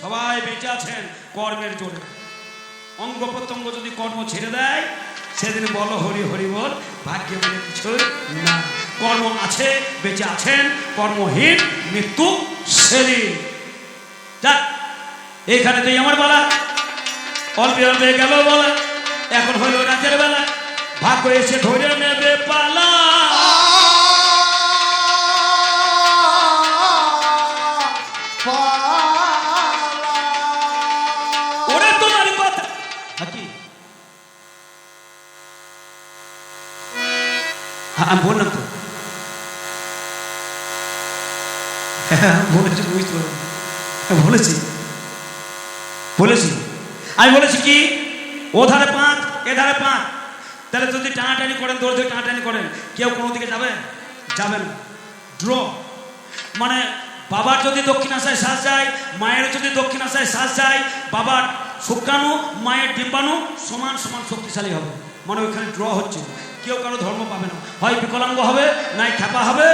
সবাই বেঁচে আছেন কর্মের জোরে। অঙ্গ প্রত্যঙ্গ যদি কর্ম ছেড়ে দেয়, সেদিন বলো হরি হরি বল, ভাগ্য বলে কিছু না। কর্ম আছে, বেঁচে আছেন, কর্মহীন, মৃত্যু সেদিন। যাক, এইখানে তুই আমার বলা, অল্প অল্প গেল বলা, এখন হইল রাতের বেলা। ভাগ্য এসে ধরে নেবে পালা আমি বললাম তো বলেছি বুঝতে পারো হ্যাঁ, বলেছি বলেছি আমি বলেছি কি ও ধারে পাঁচ এ ধারে পাঁচ তাহলে যদি টানাটানি করেন দৌড় ধরে টানাটানি করেন কেউ কোনো দিকে যাবে যাবেন ড্র মানে বাবার যদি দক্ষিণাশায় শ্বাস যায় মায়ের যদি দক্ষিণাশায় শ্বাস যায় বাবার শুক্রাণু মায়ের ডিম্বাণু সমান সমান শক্তিশালী হবে মানে ওইখানে ড্র হচ্ছে কেউ কারও ধর্ম পাবে না। হয় বিকলাঙ্গ হবে, নাই খ্যাপা হবে,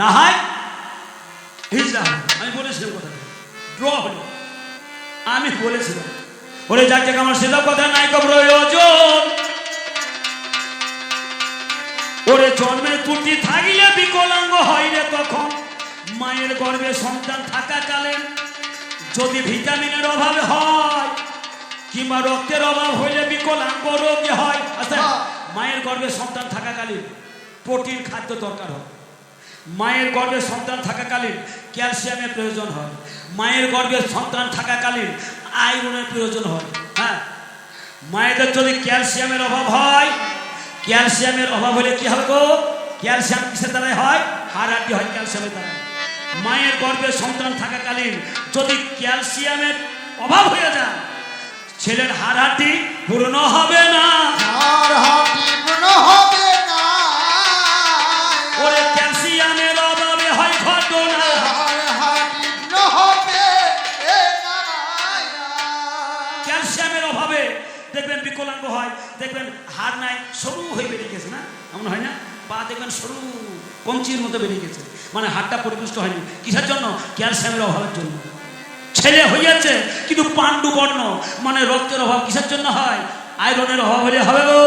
না হয় হিজড়া আমি বলেছিলাম কথা ড্র হলো। আমি বলেছিলাম। ওরে যাক আমার সেটা কথা নাই প্রয়োজন ওরে জন্মের ত্রুটি থাকিলে বিকলাঙ্গ হয় রে তখন। মায়ের গর্ভে সন্তান থাকা থাকাকালীন যদি ভিটামিনের অভাবে হয়, কিংবা রক্তের অভাব হইলে বিকলাঙ্গ রোগে হয় আচ্ছা গর্ভে সন্তান থাকাকালীন প্রোটিন খাদ্য দরকার হয়। মায়ের গর্ভে সন্তান থাকাকালীন ক্যালসিয়ামের প্রয়োজন হয়। মায়ের গর্ভে সন্তান থাকাকালীন আয়রনের প্রয়োজন হয়। হ্যাঁ? মায়েদের যদি ক্যালসিয়ামের অভাব হয়, ক্যালসিয়ামের অভাব হলে কি হবে ক্যালসিয়াম কিসের দ্বারাই হয়? হাড়াটি হয় ক্যালসিয়ামের দ্বারা মায়ের গর্ভে সন্তান থাকাকালীন যদি ক্যালসিয়ামের অভাব হয়ে যায়, ছেলের হাড়াটি পূর্ণ হবে না। ওরে ক্যালসিয়ামের অভাবে হয় ঘটনা। ক্যালসিয়ামের অভাবে দেখবেন বিকলাঙ্গ হয় দেখবেন হাড় নাই সরু হয়ে বেরিয়ে গেছে না? এমন হয় না? পা দেখবেন সরু কঞ্চির মতো বেরিয়ে গেছে। মানে হাড়টা পরিপুষ্ট হয়নি। কিসের জন্য? ক্যালসিয়ামের অভাবের জন্য। ছেলে হইয়াছে কিন্তু পাণ্ডু বর্ণ মানে রক্তের অভাব কিসের জন্য হয়? আয়রনের অভাব হলে হবে গো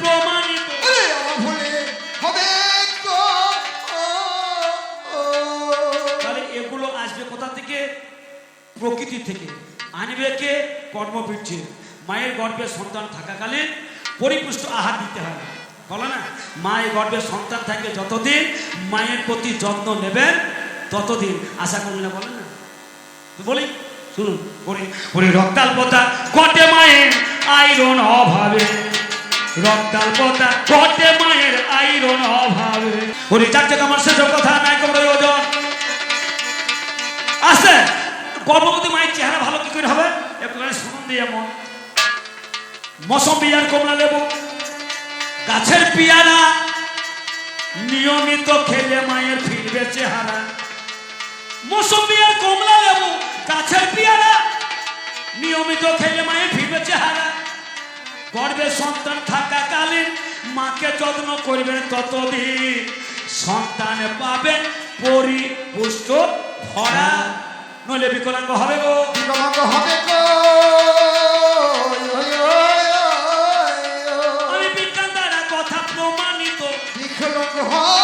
প্রমাণিত। তাহলে এগুলো আসবে কোথা থেকে? প্রকৃতি থেকে। আনবে কে? কর্মবৃদ্ধি মায়ের গর্ভে সন্তান থাকাকালীন পরিপুষ্ট আহার দিতে হবে। বলো না? মায়ের গর্ভে সন্তান থাকবে যতদিন মায়ের প্রতি যত্ন নেবেন ততদিন আশা করুন না, বলেন না। বলি, শুনুন ওরে ওরে রক্তাল্পতা কটে মায়ের আইরন অভাবে। রক্তাল্পতা কটে মায়ের আইরন অভাবে। ওরে চারটে আমার শেষ কথা, নাই কোনো ওজন। আছে, গর্ভবতী মায়ের চেহারা ভালো কি করে হবে? একটুখানি শুনুন দিয়ে এমন মৌসম্বি আর কমলা লেবু। গাছের পিয়ারা নিয়মিত খেলে মায়ের ফিরবে চেহারা। মৌসম্বি আর কমলা লেবু গাছের পিয়ারা নিয়মিত খেলে মায়ের ফিরবে চেহারা। গর্ভে সন্তান থাকা থাকাকালীন মাকে যত্ন করবেন ততদিন। সন্তান পাবেন পরিপুষ্ট ভরা। নইলে বিকলাঙ্গ হবে গো। আমি বিজ্ঞান দ্বারা কথা প্রমাণিত। ওই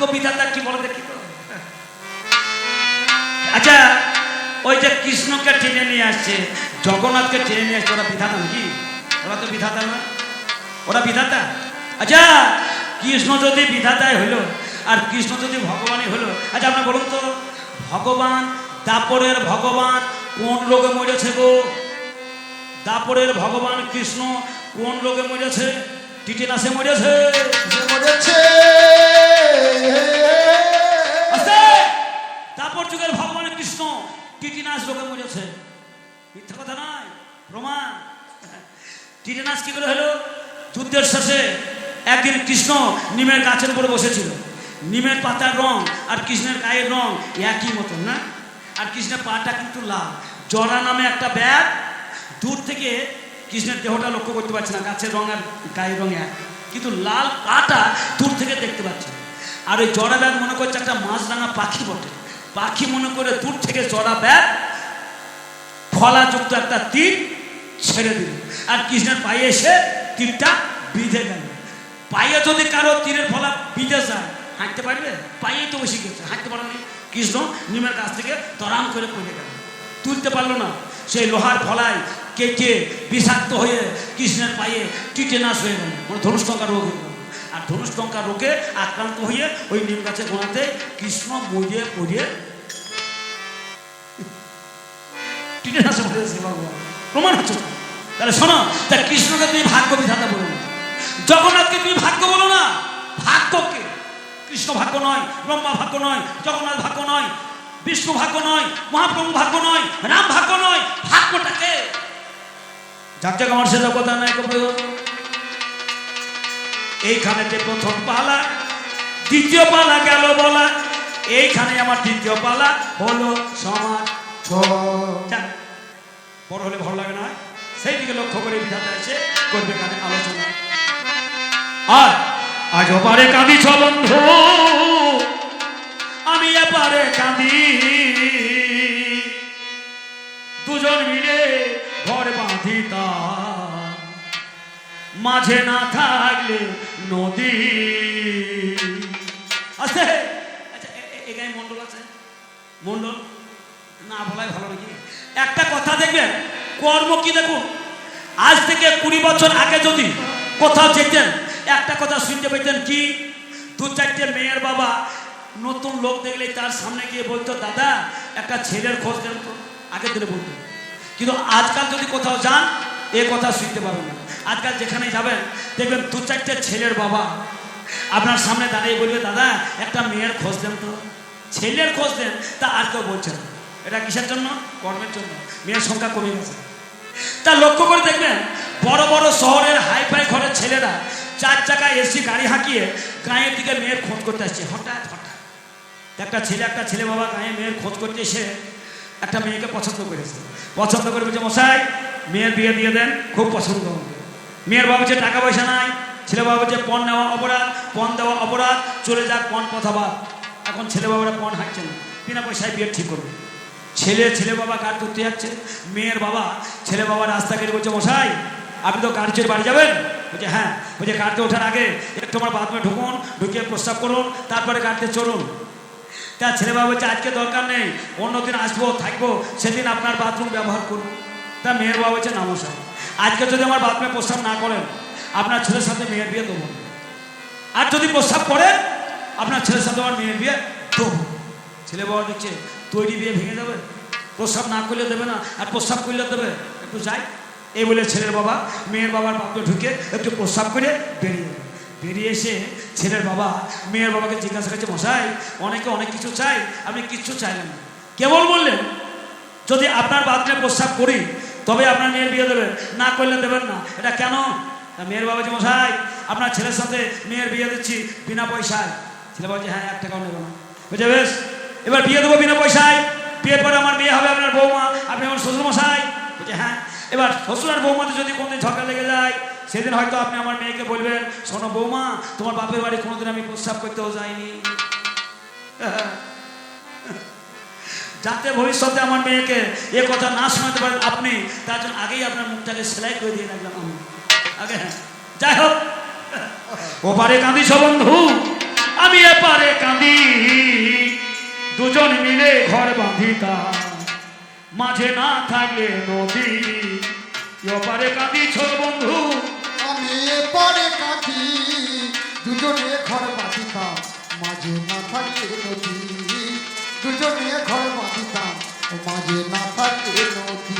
ভাগ্য বিধাতা কি বলে দেখি তো আচ্ছা ওই যে কৃষ্ণকে টেনে নিয়ে আসছে, জগন্নাথকে টেনে নিয়ে আসছে, ওরা বিধাতা নাকি? ওরা তো বিধাতা না। ওরা বিধাতা? আচ্ছা কৃষ্ণ যদি বিধাতায় হইল, আর কৃষ্ণ যদি ভগবানই হলো আচ্ছা আপনার বলুন তো, ভগবান, দাপরের ভগবান কোন রোগে মরেছে গো? দাপরের ভগবান কৃষ্ণ কোন রোগে মরেছে? টিটেনাসে মরেছে? মরেছে। আস্তে! দাপর যুগের ভগবান কৃষ্ণ টিটিনাস রোগে মরেছে। মিথ্যা কথা নয়, প্রমাণ। টিটেনাস কি করে হলো? যুদ্ধের শেষে একদিন কৃষ্ণ নিমের গাছের উপরে বসেছিল। নিমের পাতার রং আর কৃষ্ণের গায়ের রং একই মতন, না? আর কৃষ্ণের পাটা কিন্তু লাল। জরা নামে একটা ব্যাগ, দূর থেকে কৃষ্ণের দেহটা লক্ষ্য করতে পারছে না। গাছের রং আর গায়ের রং এক। কিন্তু লাল পাটা দূর থেকে দেখতে পাচ্ছে। আর ওই জড়া ব্যাগ মনে করছে একটা মাছরাঙা পাখি বটে। পাখি মনে করে দূর থেকে জড়া ব্যাগ ফলাযুক্ত একটা তীর ছেড়ে দিল। আর কৃষ্ণের পায়ে এসে তীরটা বিঁধে গেল। পায়ে যদি কারও তীরের ফলা বিঁধে যায়, হাঁটতে পারবে? পায়েই তো বসে গেছে, হাঁটতে পারেনি কৃষ্ণ নিমের কাছ থেকে তরাম করে পড়ে গেল। তুলতে পারল না। সেই লোহার ফলায় কেটে বিষাক্ত হয়ে কৃষ্ণের পায়ে টিটেনাস হয়ে গেল। ধনুষ্টঙ্কার রোগ হয়ে আর ধনুষ্টঙ্কার রোগে আক্রান্ত হয়ে ওই নিম গাছে গোড়াতে কৃষ্ণ মরিয়ে পড়িয়ে টিটেনাস হয়ে গেছে প্রমাণ হচ্ছে তাহলে শোনো, তা কৃষ্ণকে তুমি ভাগ্য বিধাতা বলো জগন্নাথকে তুমি ভাগ্য বলো না। ভাগ্যকে কৃষ্ণ ভাগ্য নয়, ব্রহ্মা ভাগ্য নয়, জগন্নাথ ভাগ্য নয়, বিষ্ণু ভাগ্য নয়, মহাপ্রভু ভাগ্য নয়, রাম ভাগ্য নয়। ভাগ্যটাকে যাক আমার সেটা কথা নাই এইখানেতে প্রথম পালা, দ্বিতীয় পালা গেল বলা, এইখানে আমার দ্বিতীয় পালা হলো সমাজ বড় হলে ভালো লাগে না সেই দিকে লক্ষ্য করে বিধাতা করবে কানে আলোচনা। আর আজ পারে কাঁদি বন্ধু আমি এপারে কাঁদি। দুজন মিলে ঘর বাঁধিতা মাঝে না থাকলে নদী। আছে আচ্ছা এ- এ- এ মন্ডল আছে? মন্ডল না বলাই ভালো নাকি? একটা কথা দেখবেন, কর্ম কি দেখুন? আজ থেকে কুড়ি বছর আগে যদি কোথাও যেতেন, একটা কথা শুনতে পেতেন কি? দু চারটে মেয়ের বাবা নতুন লোক দেখলে তার সামনে গিয়ে বলতো, দাদা, একটা ছেলের খোঁজ দেন তো আগের দিনে বলতো। কিন্তু আজকাল যদি কোথাও যান এ কথা শুনতে পারবেন না। আজকাল যেখানে যাবেন, দেখবেন দু চারটে ছেলের বাবা আপনার সামনে দাঁড়িয়ে বলবে, দাদা, একটা মেয়ের খোঁজ দেন তো। ছেলের খোঁজ দেন, তা আর কেউ বলছেন এটা কিসের জন্য? কর্মের জন্য। মেয়ের সংখ্যা কমে গেছে। তা লক্ষ্য করে দেখবেন, বড় বড় শহরের হাইফাই ঘরের ছেলেরা চার চাকায় এসি গাড়ি হাঁকিয়ে গাঁয়ের দিকে মেয়ের খোঁজ করতে আসছে। হঠাৎ হঠাৎ। একটা ছেলে একটা ছেলে বাবা গায়ে মেয়ের খোঁজ করতে এসে একটা মেয়েকে পছন্দ করেছে। পছন্দ করে বলছে, মশাই মেয়ের বিয়ে দিয়ে দেন, খুব পছন্দ মেয়ের বাবা যে টাকা পয়সা নাই, ছেলে বাবা বলছে পণ নেওয়া অপরাধ, পণ দেওয়া অপরাধ, চলে যাক পণ কথা বাদ এখন ছেলে বাবারা পণ হাঁটছে না, বিনা পয়সায় বিয়ে ঠিক করবে। ছেলে ছেলে বাবা কাজ করতে যাচ্ছে? মেয়ের বাবা, ছেলে বাবা রাস্তা কেটে বলছে, মশাই, আপনি তো চড়ে বাড়ি যাবেন? বলছে হ্যাঁ। বলছে গাড়িতে ওঠার আগে একটু আমার বাথরুমে ঢুকুন, ঢুকিয়ে প্রস্তাব করুন, তারপরে গাড়িতে চড়ুন তা ছেলে বাবা বলছে, আজকে দরকার নেই, অন্যদিন আসব, থাকব, সেদিন আপনার বাথরুম ব্যবহার করুন। তা মেয়ের বাবা হচ্ছে না মশাই আজকে যদি আমার বাথরুমে প্রস্তাব না করেন, আপনার ছেলের সাথে মেয়ের বিয়ে দেবো। আর যদি প্রস্তাব করেন আপনার ছেলের সাথে আমার মেয়ের বিয়ে দেবো। ছেলে বাবা দেখছে তৈরি বিয়ে ভেঙে যাবে প্রস্তাব না করলে দেবে না, আর প্রস্তাব করলে দেবে? একটু যাই। এই বলে ছেলের বাবা, মেয়ের বাবার বাপে ঢুকে একটু প্রস্তাব করে বেরিয়ে গেল। বেরিয়ে এসে ছেলের বাবা, মেয়ের বাবাকে জিজ্ঞাসা করছে, মশাই, অনেকে অনেক কিছু চাই, আপনি কিচ্ছু চাইলেন না। কেবল বললেন, যদি আপনার বাথরুমে প্রস্তাব করি তবে আপনার মেয়ের বিয়ে দেবেন। না করলে দেবেন না। এটা কেন? মেয়ের বাবা যে মশাই, আপনার ছেলের সাথে মেয়ের বিয়ে দিচ্ছি বিনা পয়সায়। ছেলে বাবা হ্যাঁ এক টাকাও নেব না। বুঝে বেশ? এবার বিয়ে দেবো বিনা পয়সায়। বিয়ের পরে আমার বিয়ে হবে আপনার বৌমা। আপনি আমার শ্বশুর মশাই। বলছে হ্যাঁ? এবার শ্বশুর আর বৌমাতে যদি কোনোদিন ঝগড়া লেগে যায়, সেদিন হয়তো আপনি আমার মেয়েকে বলবেন, শোনো বৌমা, তোমার বাপের বাড়ি কোনোদিন আমি প্রস্তাব করতেও যাইনি। যাতে ভবিষ্যতে আমার মেয়েকে এ কথা না শোনাতে পারেন আপনি, তার জন্য আগেই আপনার মুখটাকে সেলাই করে দিয়ে রাখলাম আমি। আগে হ্যাঁ। যাই হোক, ওপারে কাঁদিস বন্ধু, আমি এপারে কাঁদি। দুজন মিলে ঘর বাঁধিতা মাঝে না থাকলে নদী। ওপারে কাঁদিছ বন্ধু, আমি পরে কাঁদি। দুজনে ঘর বাঁধিতাম, মাঝে না থাকলে নদী। দুজনে ঘর না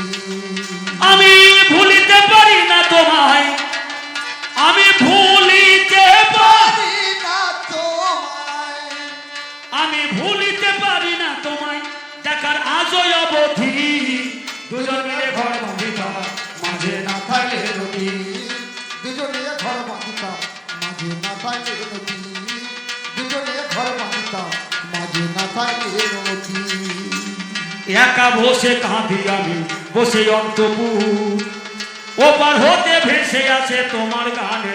একা বসে কাঁদি আমি বসে অন্তপুর ওপার হতে ভেসে আছে তোমার গানের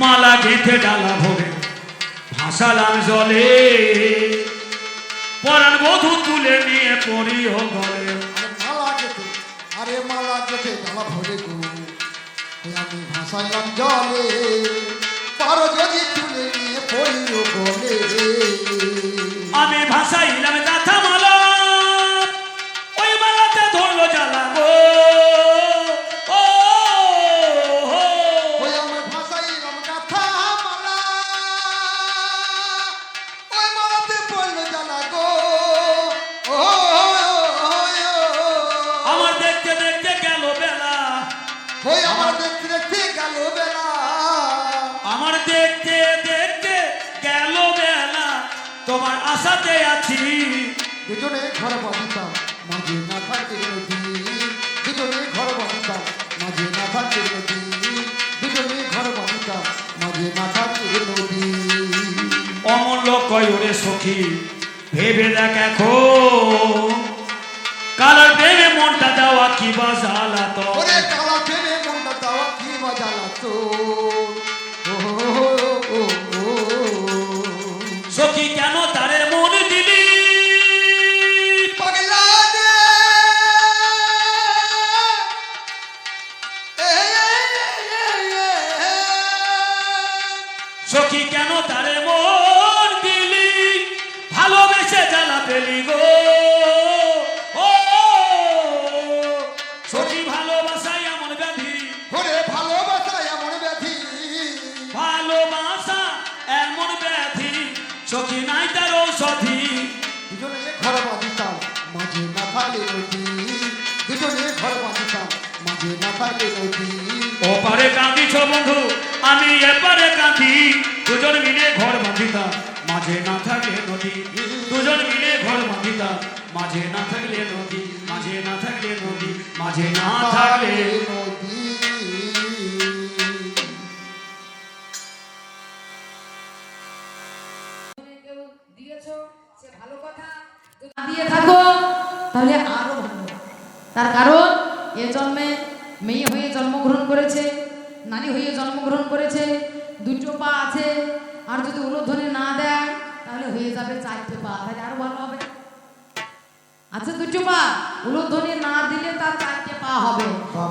মালা গেঁথে ডালা ভরে ভাসালাম জলে। পরাণ বধু তুলে নিয়ে পড়িও গলে। আরে মালা যেতে ডালা ভরে গো। আমি ভাসাইলাম জলে, পারো যদি তুলে নিয়ে পড়িও গলে। দুজনে ঘর বাঁধিতাম মাঝে না থাকে নদী। দুজনে ঘর বাঁধিতাম মাঝে না থাকে নদী। দুজনে ঘর বাঁধিতাম মাঝে না থাকে নদী। অমূল্য কয়রে সখী ভেবে দেখ এখন। কালার প্রেমে মনটা দেওয়া কি বা জ্বালা তো ওরে কালা ফেলে মনটা দেওয়া কি বাজালা ঘর মাঝে না থাকলে নদী, মাঝে না থাকলে নদী, মাঝে না থাকলে তার কারণ, এ জন্মে মেয়ে হয়ে জন্মগ্রহণ করেছে, নারী হয়ে জন্মগ্রহণ করেছে, দুটো পা আছে। আর যদি উলোধ্বনি না দেয়, তাহলে হয়ে যাবে চারটে পা। তাহলে আরও ভালো হবে। আচ্ছা দুটো পা উলোধ্বনি না দিলে তার চারটে পা হবে।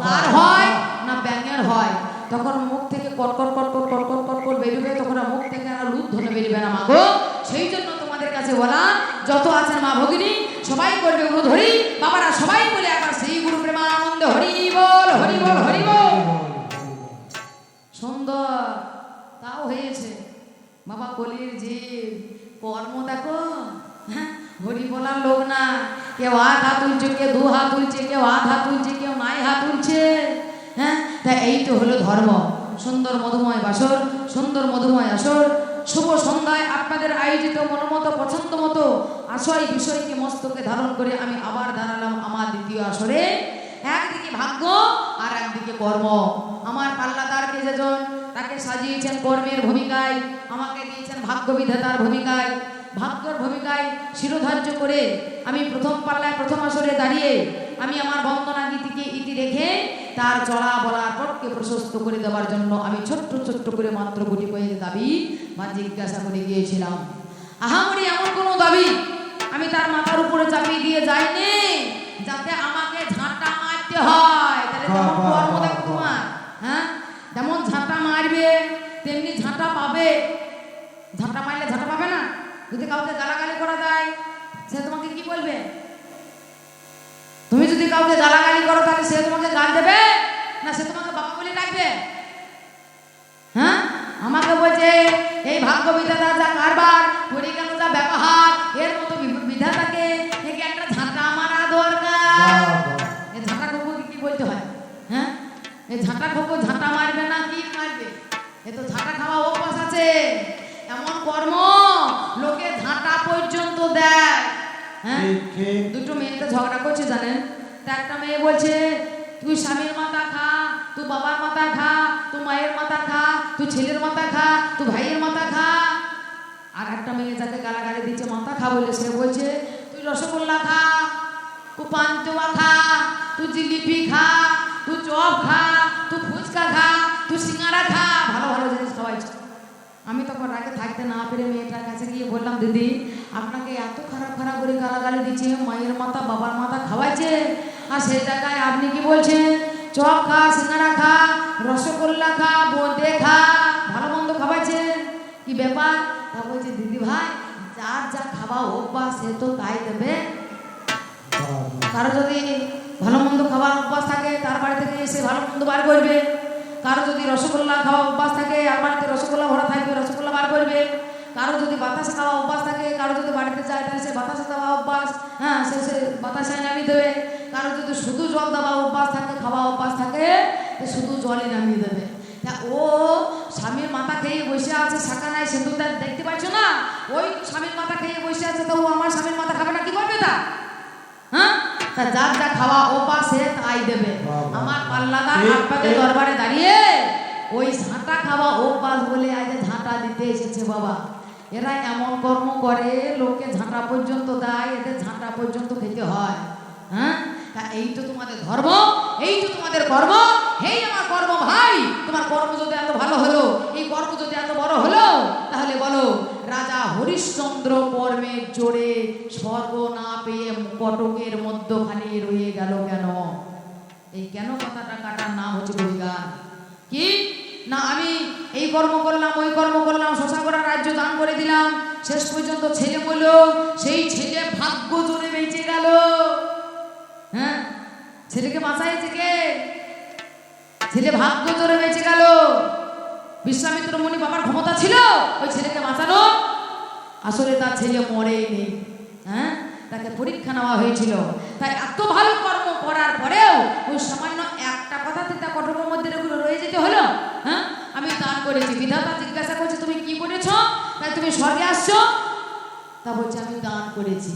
তার হয় না ব্যাঙের হয়? তখন মুখ থেকে কটকট কটকট কটকট কটকট বেরোবে তখন আর মুখ থেকে আর ধরে বেরোবে না মাগো সেই জন্য তোমাদের কাছে বলা যত আছেন মা ভগিনী সবাই করবে ধরি বাবারা সবাই বলে একবার সেই গুরু প্রেমানন্দ হরি বল হরি বল হরি বল। সুন্দর তাও হয়েছে। বাবা কলির যে কর্ম দেখো হ্যাঁ হরি বলার লোক না। কেউ হাত হাত তুলছে কেউ দু হাত তুলছে কেউ হাত হাত তুলছে কেউ নাই হাত তুলছে হ্যাঁ তা এই তো হলো ধর্ম সুন্দর মধুময় বাসর সুন্দর মধুময় আসর শুভ সন্ধ্যায় আপনাদের আয়োজিত মনোমতো পছন্দ মতো আশয় বিষয়কে মস্তকে ধারণ করে আমি আবার দাঁড়ালাম আমার দ্বিতীয় আসরে। একদিকে ভাগ্য আর একদিকে কর্ম। আমার পাল্লাদারকে যেজন তাকে সাজিয়েছেন কর্মের ভূমিকায়, আমাকে দিয়েছেন ভাগ্য বিধাতার ভূমিকায়। ভাগ্যর ভূমিকায় শিরোধার্য করে আমি প্রথম পাল্লায় প্রথম আসরে দাঁড়িয়ে আমি আমার বন্দনা গীতিকে ইতি রেখে তার চলা বলার পথকে প্রশস্ত করে দেওয়ার জন্য আমি ছোট্ট ছোট্ট করে মাত্র গুটি কয়েক দাবি বা জিজ্ঞাসা করে গিয়েছিলাম। আহামরি এমন কোনো দাবি? আমি তার মাথার উপরে চাপিয়ে দিয়ে যাইনি। যাতে আমাকে ঝাঁটা মারতে হয়। তাহলে বাহ, কর্ম দেখো তোমার হ্যাঁ? যেমন ঝাঁটা মারবে তেমনি ঝাঁটা পাবে। ঝাঁটা মারলে ঝাঁটা পাবে না? যদি কাউকে গালাগালি করা যায় সে তোমাকে কি বলবে? তুমি যদি কাউকে গালাগালি করো তাহলে সে তোমাকে গাল দেবে? না সে তোমাকে বাবা বলে ডাকবে হ্যাঁ? আমাকে বলছে এই ভাগ্য বিধাতা যা কারবার করি যা ব্যবহার এর মতো বিধাতাকে একে একটা ঝাঁটা মারা দরকার। এই ঝাঁটা খোকোকে কি বলতে হয়? হ্যাঁ? এই ঝাঁটা খোকো ঝাঁটা মারবে না কি মারবে? এ তো ঝাঁটা খাওয়া অভ্যাস আছে। এমন কর্ম পর্যন্ত দেয় হ্যাঁ। দুটো মেয়েতে ঝগড়া করছে জানেন? তা একটা মেয়ে বলছে তুই স্বামীর মাথা খা তুই বাবার মাথা খা তুই মায়ের মাথা খা তুই ছেলের মাথা খা তুই ভাইয়ের মাথা খা। আর একটা মেয়ে যাকে গালাগালি দিচ্ছে মাথা খা বলে। সে বলছে তুই রসগোল্লা খা তুই পান্তুয়া খা তুই জিলিপি খা তুই চপ খা তুই ফুচকা খা তুই সিঙ্গারা খা। ভালো ভালো জিনিস খাওয়াইছে। আমি তখন আগে থাকতে না পেরে মেয়েটার কাছে গিয়ে বললাম, দিদি, আপনাকে এত খারাপ খারাপ করে গালাগালি দিচ্ছে, মায়ের মাথা, বাবার মাথা খাওয়াইছে আর সেই জায়গায় আপনি কি বলছেন? চপ খা, সিঙ্গারা খা, রসগোল্লা খা, বোঁদে খা, ভালো মন্দ খাওয়াইছেন কি ব্যাপার? তা বলছে, দিদি ভাই, যার যা খাওয়া অভ্যাস, সে তো তাই দেবে। কারও যদি ভালো মন্দ খাওয়ার অভ্যাস থাকে, তার বাড়ি থেকে এসে ভালো মন্দ বার করবে। কারও যদি রসগোল্লা খাওয়া অভ্যাস থাকে, আর বাড়িতে রসগোল্লা ভরা থাকবে, রসগোল্লা বার করবে। কারও যদি বাতাস খাওয়া অভ্যাস থাকে, কারও যদি বাড়িতে যায়, তাহলে সে বাতাস খাওয়া অভ্যাস হ্যাঁ সে সে বাতাসে নামিয়ে দেবে। কারও যদি শুধু জল দেওয়া অভ্যাস থাকে, খাওয়া অভ্যাস থাকে শুধু জলই নামিয়ে দেবে। তা ও স্বামীর মাথা খেয়ে বসে আছে, শাখা নাই সিঁদুরটা দেখতে পাচ্ছ না? ওই স্বামীর মাথা খেয়ে বসে আছে, তো ও আমার স্বামীর মাথা খাবে না, কি করবে তা? হ্যাঁ? তা যার যা খাওয়া অভ্যাস সে তাই দেবে। আমার আপনাদের ঠিক। দরবারে দাঁড়িয়ে ওই ঝাঁটা খাওয়া অভ্যাস বলে আজ ঝাঁটা দিতে এসেছে বাবা। এরা এমন কর্ম করে লোকে ঝাঁটা পর্যন্ত দেয় এদের ঝাঁটা পর্যন্ত খেতে হয়। হ্যাঁ? তা এই তো তোমাদের ধর্ম এই তো তোমাদের কর্ম এই আমার কর্ম ভাই তোমার কর্ম যদি এত ভালো হলো এই কর্ম যদি এত বড় হলো তাহলে বলো রাজা হরিশ্চন্দ্র কর্মের জোরে স্বর্গ না পেয়ে কটকের মধ্যখানে রয়ে গেল কেন? এই কেন কথাটা কাটার নাম হচ্ছে বৈগান কি? না, আমি এই কর্ম করলাম, ওই কর্ম করলাম শশাগড়া রাজ্য দান করে দিলাম। শেষ পর্যন্ত ছেলে বলল, সেই ছেলে ভাগ্য জোরে বেঁচে গেল। হ্যাঁ? ছেলেকে বাঁচাইছে কে? ছেলে ভাগ্য জোরে বেঁচে গেল। বিশ্বামিত্র মুনি বাবার ক্ষমতা ছিল? ওই ছেলেকে বাঁচানো? আসলে তার ছেলে মরেনি হ্যাঁ? তাকে পরীক্ষা নেওয়া হয়েছিল। তাই এত ভালো কর্ম করার পরেও ওই সামান্য একটা কথা চিন্তা কঠোরের মধ্যে এগুলো রয়ে যেতে হলো হ্যাঁ? আমি দান করেছি, বিধাতা জিজ্ঞাসা করছে, তুমি কি করেছ? তাই তুমি স্বর্গে আসছো? তা বলছে, আমি দান করেছি।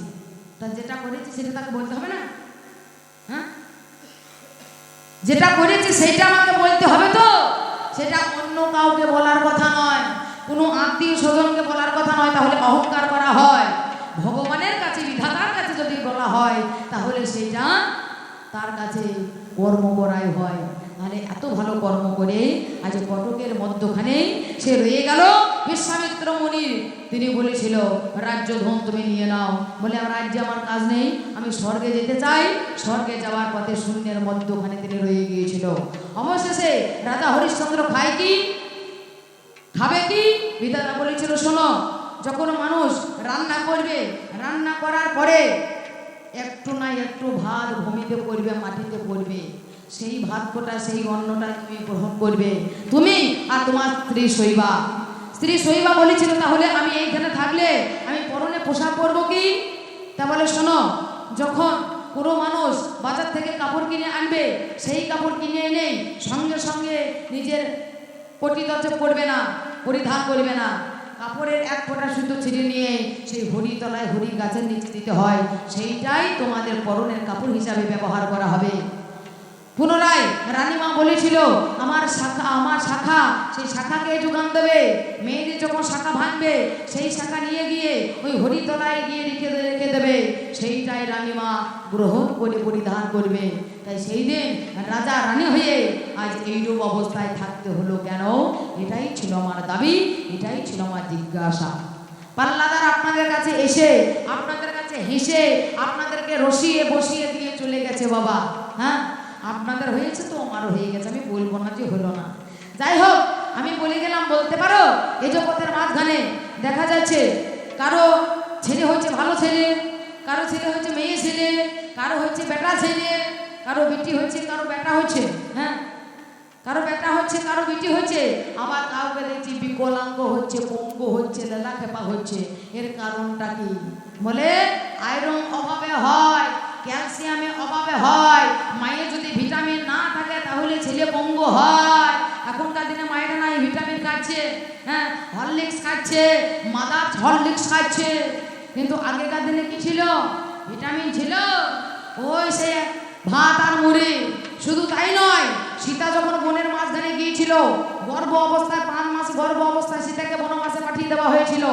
তা যেটা করেছি সেটা তাকে বলতে হবে না? হ্যাঁ? যেটা করেছি সেটা আমাকে বলতে হবে তো? সেটা অন্য কাউকে বলার কথা নয়। কোনো আত্মীয় স্বজনকে বলার কথা নয়, তাহলে অহংকার করা হয়। ভগবানের কাছে, বিধাতার কাছে যদি বলা হয়, তাহলে সেটা তার কাছে কর্ম করাই হয়। মানে এত ভালো কর্ম করে আজ কটকের মধ্যখানে সে রয়ে গেল। বিশ্বামিত্র মুনির তিনি বলেছিল, রাজ্য ধন তুমি নিয়ে নাও। বলে, আমার রাজ্যে আমার কাজ নেই, আমি স্বর্গে যেতে চাই। স্বর্গে যাওয়ার পথে শূন্যের মধ্যখানে তিনি রয়ে গিয়েছিল। অবশেষে রাজা হরিশ্চন্দ্র খায় কি? খাবে কি? বিধাতা বলেছিল, শোনো, যখন মানুষ রান্না করবে, রান্না করার পরে একটু না একটু ভাত ভূমিতে পড়বে, মাটিতে পড়বে। সেই ভাত ফোটা সেই অন্নটা তুমি গ্রহণ করবে। তুমি আর তোমার স্ত্রী শৈবা। স্ত্রী শৈবা বলেছিল, তাহলে আমি এইখানে থাকলে আমি পরনে পোশাক পরবো কি? তা বলে, শোনো, যখন কোনো মানুষ বাজার থেকে কাপড় কিনে আনবে, সেই কাপড় কিনে এনে সঙ্গে সঙ্গে নিজের পটিদর্জে পড়বে না, পরিধান করবে না। কাপড়ের এক ফোঁটা শুধু ছিঁড়ে নিয়ে সেই হরি তলায় হরি গাছের নিচে দিতে হয়। সেইটাই তোমাদের পরনের কাপড় হিসাবে ব্যবহার করা হবে। পুনরায় রানীমা বলেছিল, আমার শাখা আমার শাখা, সেই শাখাকে যোগান দেবে। মেয়েদের যখন শাখা ভাঙবে, সেই শাখা নিয়ে গিয়ে ওই হরিতলায় গিয়ে রেখে রেখে দেবে। সেইটাই রানীমা গ্রহণ করে পরিধান করবে। তাই সেই দিন রাজা রানী হয়ে আজ এইরূপ অবস্থায় থাকতে হলো কেন? এটাই ছিল আমার দাবি, এটাই ছিল আমার জিজ্ঞাসা। পাল্লাদার আপনাদের কাছে এসে, আপনাদের কাছে হেসে, আপনাদেরকে রসিয়ে বসিয়ে দিয়ে চলে গেছে বাবা। হ্যাঁ? আপনাদের হয়েছে তো, আমারও হয়ে গেছে, আমি বলব না যে হলো না। যাই হোক, আমি বলে গেলাম, বলতে পারো, এই জগতের মাঝখানে দেখা যাচ্ছে কারও ছেলে হচ্ছে ভালো ছেলে, কারও ছেলে হচ্ছে মেয়ে ছেলে, কারও হচ্ছে বেটা ছেলে, কারও বেটি হচ্ছে, কারও বেটা হচ্ছে হ্যাঁ? কারও বেটা হচ্ছে, কারও বেটি হচ্ছে, আবার কাউকে দেখছি বিকলাঙ্গ হচ্ছে, পঙ্গু হচ্ছে লেলা খেপা হচ্ছে। এর কারণটা কি? বলে, আয়রন অভাবে হয়। ক্যালসিয়ামের অভাবে হয়। মায়ের যদি ভিটামিন না থাকে, তাহলে ছেলে পঙ্গু হয়। এখনকার দিনে মায়েরা নাই ভিটামিন খাচ্ছে হ্যাঁ হরলিক্স খাচ্ছে মাদার হরলিক্স খাচ্ছে। কিন্তু আগেকার দিনে কি ছিল? ভিটামিন ছিল। ওই সে ভাত আর মুড়ি। শুধু তাই নয়, সীতা যখন বনের মাঝখানে গিয়েছিল, গর্ভ অবস্থায়, পাঁচ মাস গর্ভ অবস্থায় সীতাকে বনবাসে পাঠিয়ে দেওয়া হয়েছিল।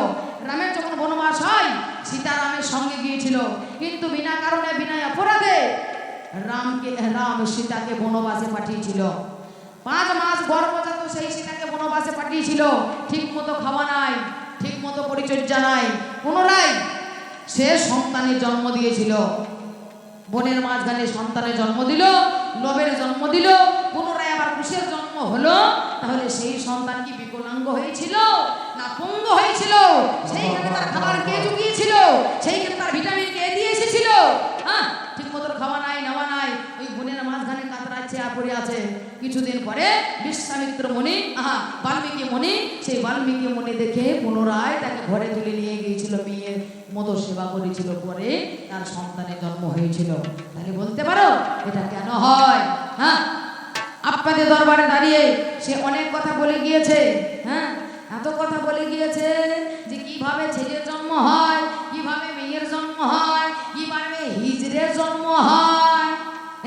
রামের যখন বনবাস হয় সীতা রামের সঙ্গে গিয়েছিল। কিন্তু বিনা কারণে, বিনা অপরাধে রামকে, রাম সীতাকে বনবাসে পাঠিয়েছিল। পাঁচ মাস গর্ভজাত সেই সীতাকে বনবাসে পাঠিয়েছিল। ঠিক মতো খাওয়া নাই ঠিক মতো পরিচর্যা নাই। পুনরায় সে সন্তানের জন্ম দিয়েছিল। বনের মাঝখানে সন্তানের জন্ম দিল, লোভের জন্ম দিল, পুনরায় আবার কুশের জন্ম হলো। তাহলে সেই সন্তান কি বিকলাঙ্গ হয়েছিল? না, পঙ্গ হয়েছিল। সেইখানে তার খাবার কে জুগিয়েছিল? সেইখানে তার ভিটামিন কে দিয়ে এসেছিল? হ্যাঁ ঠিক মতো খাওয়া নাই, নেওয়া নাই। ওই বনের মাঝখানে কাতরাচ্ছে আর পড়ে আছে। কিছুদিন পরে বিশ্বামিত্র মুনি আহা, বাল্মীকি মুনি সেই বাল্মীকি মুনি দেখে পুনরায় তাকে ঘরে তুলে নিয়ে গিয়েছিল মেয়ের মতো সেবা করেছিল পরে তার সন্তানের জন্ম হয়েছিল। তাহলে বলতে পারো, এটা কেন হয়? হ্যাঁ আপনাদের দরবারে দাঁড়িয়ে সে অনেক কথা বলে গিয়েছে। হ্যাঁ এত কথা বলে গিয়েছে যে কীভাবে ছেলের জন্ম হয় কীভাবে মেয়ের জন্ম হয় কীভাবে হিজড়ের জন্ম হয়।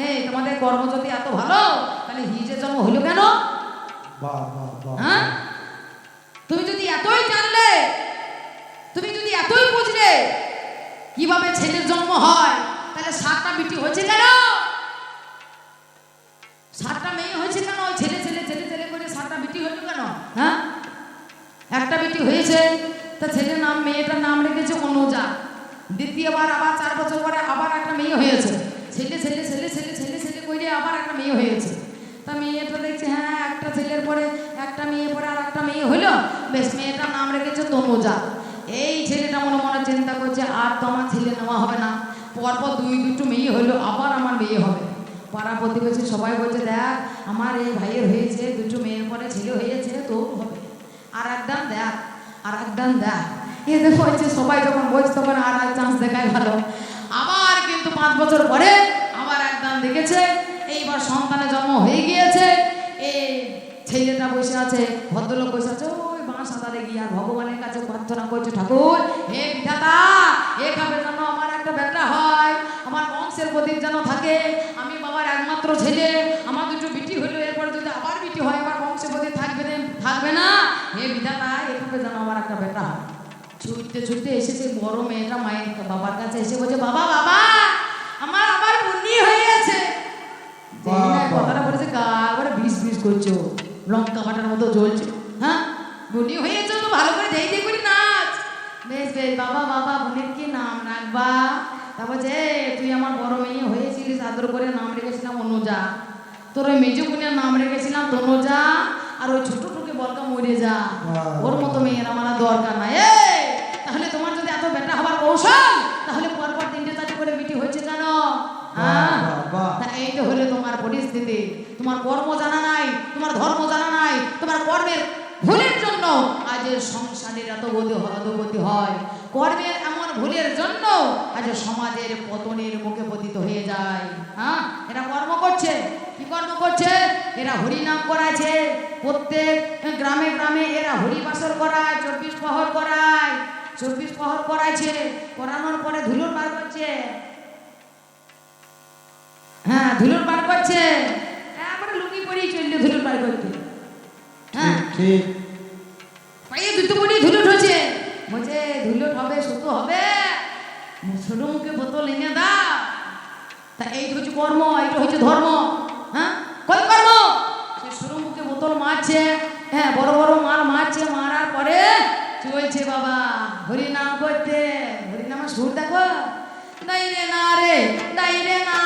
এই তোমাদের কর্ম যদি এত ভালো তাহলে হিজড়ের জন্ম হলো কেন? হ্যাঁ? তুমি যদি এতই জানলে তুমি যদি এতই বুঝলে কীভাবে ছেলের জন্ম হয় তাহলে সাতটা বিটি হয়েছে কেন? সাতটা মেয়ে হয়েছে কেন? ওই ছেলে ছেলে ছেলে ছেলে করে সাতটা বিটি হলো কেন? হ্যাঁ? একটা বিটি হয়েছে, তা ছেলের নাম, মেয়েটার নাম রেখেছে অনুজা। দ্বিতীয়বার আবার চার বছর পরে আবার একটা মেয়ে হয়েছে। ছেলে ছেলে ছেলে ছেলে ছেলে ছেলে করে আবার একটা মেয়ে হয়েছে। তা মেয়েটা দেখছে হ্যাঁ একটা ছেলের পরে একটা মেয়ে পরে আর একটা মেয়ে হলো। বেশ, মেয়েটার নাম রেখেছে তনুজা। এই ছেলেটা মনে মনে চিন্তা করছে, আর তো আমার ছেলে নেওয়া হবে না। পরপর দুই, দুটো মেয়ে হলো, আবার আমার মেয়ে হবে। পাড়া প্রতিবেশী সবাই বলছে, দেখ, আমার এই ভাইয়ের হয়েছে, দুটো মেয়ের পরে ছেলে হয়েছে, তোর হবে। আর একদম দেখ আর একদম দেখ এদের হচ্ছে সবাই যখন বলছে তখন আর এক চান্স দেখাই ভালো। আবার কিন্তু পাঁচ বছর পরে আবার একদম দেখেছে। এইবার সন্তানের জন্ম হয়ে গিয়েছে। এই ছেলেটা বসে আছে, ভদ্রলোক বসে আছে ওই আদারে গিয়ে আর ভগবানের কাছে প্রার্থনা করছে ঠাকুর হে বিধাতা এভাবে যেন আমার একটা বেটা হয় আমার বংশের প্রদীপ যেন থাকে আমি বাবার একমাত্র ছেলে আমার দুটো বিটি হলো এরপরে যদি আবার বিটি হয় আমার বংশের প্রদীপ থাকবে থাকবে না? হে বিধাতা এভাবে যেন আমার একটা বেটা হয়। ছুটতে ছুটতে এসেছে বড় মেয়েটা মায়ের বাবার কাছে এসে বলছে বাবা বাবা আমার আবার বুদ্ধি হয়ে গেছে। কথাটা বলেছে গা করে বিষ বিষ করছ লঙ্কা বাটার মতো জ্বলছে। হ্যাঁ বুনি হয়েছে তো ভালো করে দেই দেই করে নাচ। বেশ বেশ বাবা বাবা বোনের কি নাম রাখবা? তা বলছে "এ, তুই আমার বড় মেয়ে হয়েছিলিস আদর করে নাম রেখেছিলাম অনুজা। তোর ওই মেজো বোনের নাম রেখেছিলাম তনুজা আর ওই ছোট টুকে বলকা মরে যা। ওর মতো মেয়ের আমার দরকার নাই। তাহলে তোমার যদি এত বেটা হবার কৌশল তাহলে পরপর তিনটে চারটে করে বিটি হয়েছে কেন? হ্যাঁ? এই তো হলো তোমার পরিস্থিতি। তোমার কর্ম জানা নাই তোমার ধর্ম জানা নাই তোমার কর্মের ভুলের জন্য আজ সংসারের এত গতি অধোগতি হয়। কর্মের এমন ভুলের জন্য আজ সমাজের পতনের মুখে পতিত হয়ে যায়। হ্যাঁ? এরা কর্ম করছে। কি কর্ম করছে? এরা হরিনাম করাছে প্রত্যেক গ্রামে গ্রামে এরা হরিবাসর করায়, চব্বিশ প্রহর করায়। চব্বিশ প্রহর করাইছে। করানোর পরে ধুলোর বার করছে। হ্যাঁ ধুলোর বার করছে। তারপরে লুঙ্গি পরেই চললে ধুলো পার করতে। হ্যাঁ? ঠিক পায়ে দুটো পরে ধুলো ঠছে বলছে ধুলো হবে সুতো হবে ছোট মুখে বোতল এনে দাও তা এই হচ্ছে কর্ম এইটা হচ্ছে ধর্ম হ্যাঁ কই কর্ম সে মুখে বোতল মারছে হ্যাঁ বড় বড় মাল মারছে মারার পরে চলছে বাবা হরি নাম করতে হরি নামের সুর দেখো দাই রে না রে দাই রে না